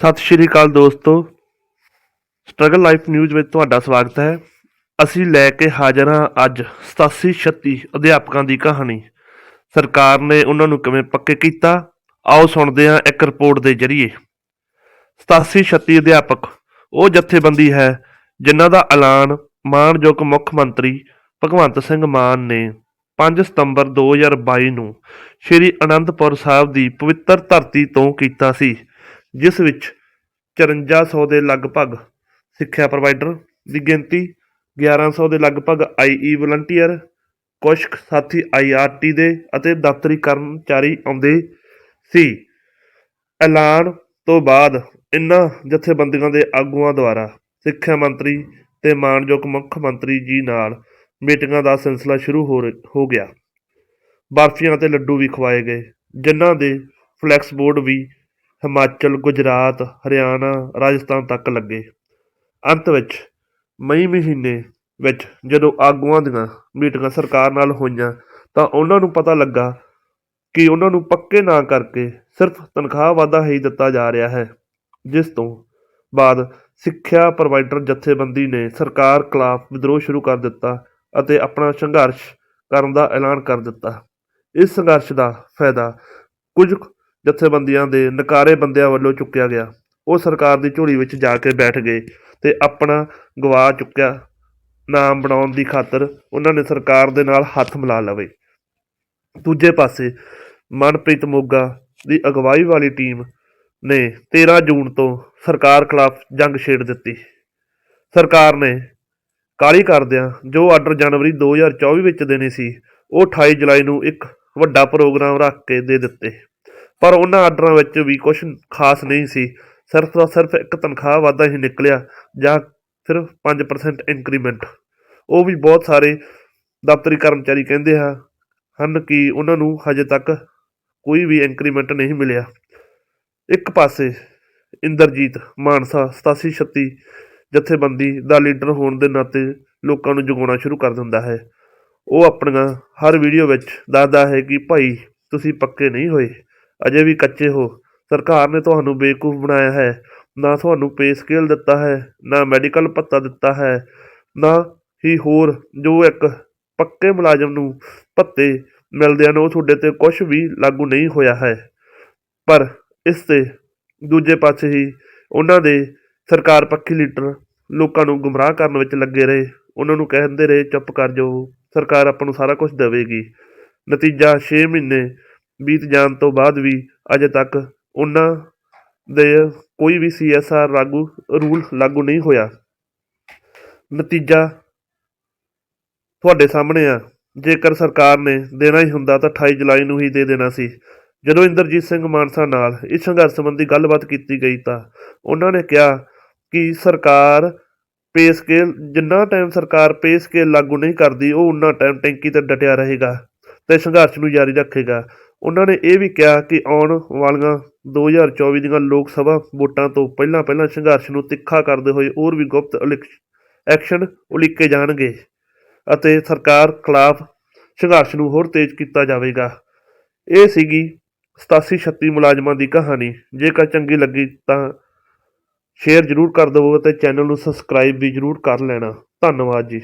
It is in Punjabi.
ਸਤਿ ਸ਼੍ਰੀ ਅਕਾਲ ਦੋਸਤੋ। ਸਟਰਗਲ ਲਾਈਫ ਨਿਊਜ਼ ਵਿੱਚ ਤੁਹਾਡਾ ਸਵਾਗਤ ਹੈ। ਅਸੀਂ ਲੈ ਕੇ ਹਾਜ਼ਰ ਹਾਂ ਅੱਜ 87 36 ਅਧਿਆਪਕਾਂ ਦੀ ਕਹਾਣੀ। ਸਰਕਾਰ ਨੇ ਉਹਨਾਂ ਨੂੰ ਕਿਵੇਂ ਪੱਕੇ ਕੀਤਾ, ਆਓ ਸੁਣਦੇ ਹਾਂ ਇੱਕ ਰਿਪੋਰਟ ਦੇ ਜ਼ਰੀਏ। 87 36 ਅਧਿਆਪਕ, ਉਹ ਜਥੇਬੰਦੀ ਹੈ ਜਿਨ੍ਹਾਂ ਦਾ ਐਲਾਨ ਮਾਣਯੋਗ ਮੁੱਖ ਮੰਤਰੀ ਭਗਵੰਤ ਸਿੰਘ ਮਾਨ ਨੇ 5 ਸਤੰਬਰ 2022 ਨੂੰ ਸ਼੍ਰੀ ਅਨੰਦਪੁਰ ਸਾਹਿਬ ਦੀ ਪਵਿੱਤਰ ਧਰਤੀ ਤੋਂ ਕੀਤਾ ਸੀ। ਜਿਸ ਵਿੱਚ 5400 ਦੇ ਲਗਭਗ ਸਿੱਖਿਆ ਪ੍ਰੋਵਾਈਡਰ ਦੀ ਗਿਣਤੀ 1100 ਦੇ ਲਗਭਗ ਆਈਈ ਵਲੰਟੀਅਰ ਕੁਝ ਕੁ ਸਾਥੀ ਆਈਆਰਟੀ ਦੇ ਅਤੇ ਦਫ਼ਤਰੀ ਕਰਮਚਾਰੀ ਆਉਂਦੇ ਸੀ। ਐਲਾਨ ਤੋਂ ਬਾਅਦ ਇਨ੍ਹਾਂ ਜਥੇਬੰਦੀਆਂ ਦੇ ਆਗੂਆਂ ਦੁਆਰਾ ਸਿੱਖਿਆ ਮੰਤਰੀ ਤੇ ਮਾਨਯੋਗ ਮੁੱਖ ਮੰਤਰੀ ਜੀ ਨਾਲ ਮੀਟਿੰਗਾਂ ਦਾ ਸਿਲਸਿਲਾ ਸ਼ੁਰੂ ਹੋ ਰ- ਹੋ ਗਿਆ। ਬਰਫੀਆਂ ਤੇ ਲੱਡੂ ਵੀ ਖਵਾਏ ਗਏ, ਜਿਨ੍ਹਾਂ ਦੇ ਫਲੈਕਸ ਬੋਰਡ ਵੀ ਹਿਮਾਚਲ, ਗੁਜਰਾਤ, ਹਰਿਆਣਾ, ਰਾਜਸਥਾਨ ਤੱਕ ਲੱਗੇ। ਅੰਤ ਵਿੱਚ ਮਈ ਮਹੀਨੇ ਵਿੱਚ ਜਦੋਂ ਆਗੂਆਂ ਦੀਆਂ ਮੀਟਿੰਗਾਂ ਸਰਕਾਰ ਨਾਲ ਹੋਈਆਂ, ਤਾਂ ਉਹਨਾਂ ਨੂੰ ਪਤਾ ਲੱਗਾ ਕਿ ਉਹਨਾਂ ਨੂੰ ਪੱਕੇ ਨਾ ਕਰਕੇ ਸਿਰਫ ਤਨਖਾਹ ਵਾਧਾ ਹੀ ਦਿੱਤਾ ਜਾ ਰਿਹਾ ਹੈ, ਜਿਸ ਤੋਂ ਬਾਅਦ ਸਿੱਖਿਆ ਪ੍ਰੋਵਾਈਡਰ ਜਥੇਬੰਦੀ ਨੇ ਸਰਕਾਰ ਖਿਲਾਫ ਵਿਦਰੋਹ ਸ਼ੁਰੂ ਕਰ ਦਿੱਤਾ ਅਤੇ ਆਪਣਾ ਸੰਘਰਸ਼ ਕਰਨ ਦਾ ਐਲਾਨ ਕਰ ਦਿੱਤਾ। ਇਸ ਸੰਘਰਸ਼ ਦਾ ਫਾਇਦਾ ਕੁਝ ਜਥੇਬੰਦੀਆਂ ਦੇ ਨਕਾਰੇ ਬੰਦਿਆਂ ਵੱਲੋਂ ਚੁੱਕਿਆ ਗਿਆ। ਉਹ ਸਰਕਾਰ ਦੀ ਝੋਲੀ ਵਿੱਚ ਜਾ ਕੇ ਬੈਠ ਗਏ ਤੇ ਆਪਣਾ ਗਵਾ ਚੁੱਕਿਆ। ਨਾਮ ਬਣਾਉਣ ਦੀ ਖਾਤਰ ਉਹਨਾਂ ਨੇ ਸਰਕਾਰ ਦੇ ਨਾਲ ਹੱਥ ਮਿਲਾ ਲਵੇ। ਦੂਜੇ ਪਾਸੇ ਮਨਪ੍ਰੀਤ ਮੋਗਾ ਦੀ ਅਗਵਾਈ ਵਾਲੀ ਟੀਮ ਨੇ 13 ਜੂਨ ਤੋਂ ਸਰਕਾਰ ਖਿਲਾਫ ਜੰਗ ਛੇੜ ਦਿੱਤੀ। ਸਰਕਾਰ ਨੇ ਕਾਲੀ ਕਰਦਿਆਂ ਜੋ ਆਰਡਰ ਜਨਵਰੀ 2024 ਵਿੱਚ ਦੇਣੇ ਸੀ, ਉਹ 28 ਜੁਲਾਈ ਨੂੰ ਇੱਕ ਵੱਡਾ ਪ੍ਰੋਗਰਾਮ ਰੱਖ ਕੇ ਦੇ ਦਿੱਤੇ। ਪਰ ਉਹਨਾਂ ਆਰਡਰਾਂ ਵਿੱਚ ਵੀ ਕੁਝ ਖਾਸ ਨਹੀਂ ਸੀ। ਸਿਰਫ ਦਾ ਸਿਰਫ ਇੱਕ ਤਨਖਾਹ ਵਾਧਾ ਹੀ ਨਿਕਲਿਆ, ਜਾਂ ਸਿਰਫ 5% ਇਨਕਰੀਮੈਂਟ ਉਹ ਵੀ ਬਹੁਤ ਸਾਰੇ ਦਫ਼ਤਰੀ ਕਰਮਚਾਰੀ ਕਹਿੰਦੇ ਆ ਹਨ ਕਿ ਉਹਨਾਂ ਨੂੰ ਹਜੇ ਤੱਕ ਕੋਈ ਵੀ ਇਨਕਰੀਮੈਂਟ ਨਹੀਂ ਮਿਲਿਆ। ਇੱਕ ਪਾਸੇ ਇੰਦਰਜੀਤ ਮਾਨਸਾ 8736 ਜਥੇਬੰਦੀ ਦਾ ਲੀਡਰ ਹੋਣ ਦੇ ਨਾਤੇ ਲੋਕਾਂ ਨੂੰ ਜਗਾਉਣਾ ਸ਼ੁਰੂ ਕਰ ਦਿੰਦਾ ਹੈ। ਉਹ ਆਪਣੀਆਂ ਹਰ ਵੀਡੀਓ ਵਿੱਚ ਦੱਸਦਾ ਹੈ ਕਿ, ਭਾਈ, ਤੁਸੀਂ ਪੱਕੇ ਨਹੀਂ ਹੋਏ। ਅਜੇ ਵੀ ਕੱਚੇ ਹੋ। ਸਰਕਾਰ ਨੇ ਤੁਹਾਨੂੰ ਬੇਵਕੂਫ ਬਣਾਇਆ ਹੈ। ਨਾ ਤੁਹਾਨੂੰ ਪੇ ਸਕੇਲ ਦਿੱਤਾ ਹੈ, ਨਾ ਮੈਡੀਕਲ ਭੱਤਾ ਦਿੱਤਾ ਹੈ, ਨਾ ਹੀ ਹੋਰ ਜੋ ਇੱਕ ਪੱਕੇ ਮੁਲਾਜ਼ਮ ਨੂੰ ਭੱਤੇ ਮਿਲਦੇ ਹਨ ਉਹ ਤੁਹਾਡੇ ਤੇ ਕੁਝ ਵੀ ਲਾਗੂ ਨਹੀਂ ਹੋਇਆ ਹੈ। ਪਰ ਇਸ ਤੇ ਦੂਜੇ ਪਾਸੇ ਹੀ ਉਹਨਾਂ ਦੇ ਸਰਕਾਰ ਪੱਖੀ ਲੀਡਰ ਲੋਕਾਂ ਨੂੰ ਗੁੰਮਰਾਹ ਕਰਨ ਵਿੱਚ ਲੱਗੇ ਰਹੇ। ਉਹਨਾਂ ਨੂੰ ਕਹਿੰਦੇ ਰਹੇ, ਚੁੱਪ ਕਰ ਜਾਓ। ਸਰਕਾਰ ਆਪਾਂ ਨੂੰ ਸਾਰਾ ਕੁਝ ਦੇਵੇਗੀ। ਨਤੀਜਾ 6 ਮਹੀਨੇ ਬੀਤ ਜਾਣ ਤੋਂ ਬਾਅਦ ਵੀ ਅਜੇ ਤੱਕ ਉਹਨਾਂ ਦੇ ਕੋਈ ਵੀ ਸੀਐਸਆਰ ਲਾਗੂ, ਰੂਲ ਲਾਗੂ ਨਹੀਂ ਹੋਇਆ। ਨਤੀਜਾ ਤੁਹਾਡੇ ਸਾਹਮਣੇ ਆ। ਜੇਕਰ ਸਰਕਾਰ ਨੇ ਦੇਣਾ ਹੀ ਹੁੰਦਾ ਤਾਂ 28 ਜੁਲਾਈ ਨੂੰ ਹੀ ਦੇ ਦੇਣਾ ਸੀ। ਜਦੋਂ ਇੰਦਰਜੀਤ ਸਿੰਘ ਮਾਨਸਾ ਨਾਲ ਇਸ ਸੰਘਰਸ਼ ਸੰਬੰਧੀ ਗੱਲਬਾਤ ਕੀਤੀ ਗਈ ਤਾਂ ਉਹਨਾਂ ਨੇ ਕਿਹਾ ਕਿ ਸਰਕਾਰ ਪੇ ਸਕੇਲ ਜਿੰਨਾ ਟਾਈਮ ਸਰਕਾਰ ਪੇ ਸਕੇਲ ਲਾਗੂ ਨਹੀਂ ਕਰਦੀ, ਉਹ ਉਨਾ ਟਾਈਮ ਟੈਂਕੀ ਤੇ ਡਟਿਆ ਰਹੇਗਾ ਤੇ ਸੰਘਰਸ਼ ਨੂੰ ਜਾਰੀ ਰੱਖੇਗਾ। ਉਹਨਾਂ ਨੇ ਇਹ ਵੀ ਕਿਹਾ ਕਿ ਆਉਣ ਵਾਲੀਆਂ 2024 ਦੀਆਂ ਲੋਕ ਸਭਾ ਵੋਟਾਂ ਤੋਂ ਪਹਿਲਾਂ ਪਹਿਲਾਂ ਸੰਘਰਸ਼ ਨੂੰ ਤਿੱਖਾ ਕਰਦੇ ਹੋਏ ਹੋਰ ਵੀ ਗੁਪਤ ਉਲਿਕ- ਐਕਸ਼ਨ ਉਲੀਕੇ ਜਾਣਗੇ ਅਤੇ ਸਰਕਾਰ ਖਿਲਾਫ ਸੰਘਰਸ਼ ਨੂੰ ਹੋਰ ਤੇਜ਼ ਕੀਤਾ ਜਾਵੇਗਾ। ਇਹ ਸੀਗੀ 87 36 ਮੁਲਾਜ਼ਮਾਂ ਦੀ ਕਹਾਣੀ। ਜੇਕਰ ਚੰਗੀ ਲੱਗੀ ਤਾਂ ਸ਼ੇਅਰ ਜ਼ਰੂਰ ਕਰ ਦਿਵੋ ਅਤੇ ਚੈਨਲ ਨੂੰ ਸਬਸਕ੍ਰਾਈਬ ਵੀ ਜ਼ਰੂਰ ਕਰ ਲੈਣਾ। ਧੰਨਵਾਦ ਜੀ।